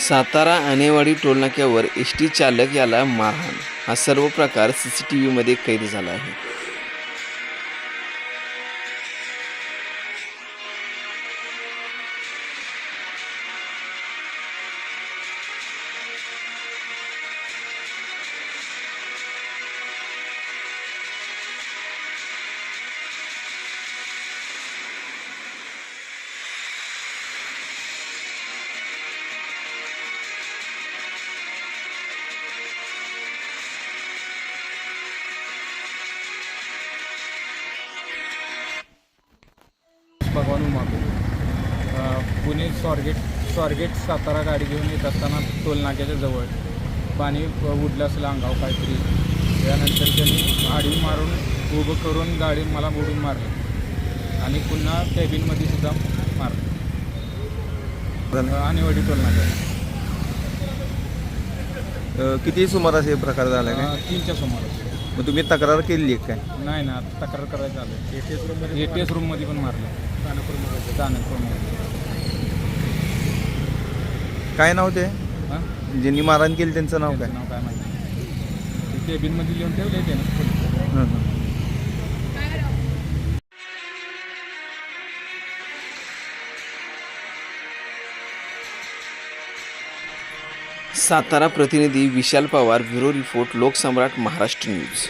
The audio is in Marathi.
सातारा आणेवाडी टोलनाक्यावर एस टी चालक याला मारहाण. हा सर्व प्रकार सी सी टी व्हीमध्ये कैद झाला आहे. उमाको अ, पुणे स्वारगेट स्वारगेट सातारा गाडी घेऊन येत असताना टोलनाक्याच्या जवळ पाणी उडलं असेल अंगावर काहीतरी. त्यानंतर त्यांनी आडवी मारून उभं करून गाडी मला बुडून मारलं. आणि पुन्हा कॅबिनमध्ये सुद्धा मारलं. अ, आणेवाडी टोलनाक्यात. अ, किती सुमारास हे प्रकार झाला काय? तीनच्या समोर मग तुम्ही तक्रार केली आहे काय? नाही ना आता तक्रार करायचं आलं ए टी एस रूममध्ये ए टी एस रूममध्ये पण मारलं. स्थानकपूरमध्ये स्थानकपूरमध्ये काय नाव ते? हां? ज्यांनी मारहाण केली त्यांचं नाव काय? नाव काय माहिती ते केबिनमध्ये लिहून ठेवले ते ना हं, हं. सातारा प्रतिनिधी Vishal Pawar bureau report Lokasamrat Maharashtra news.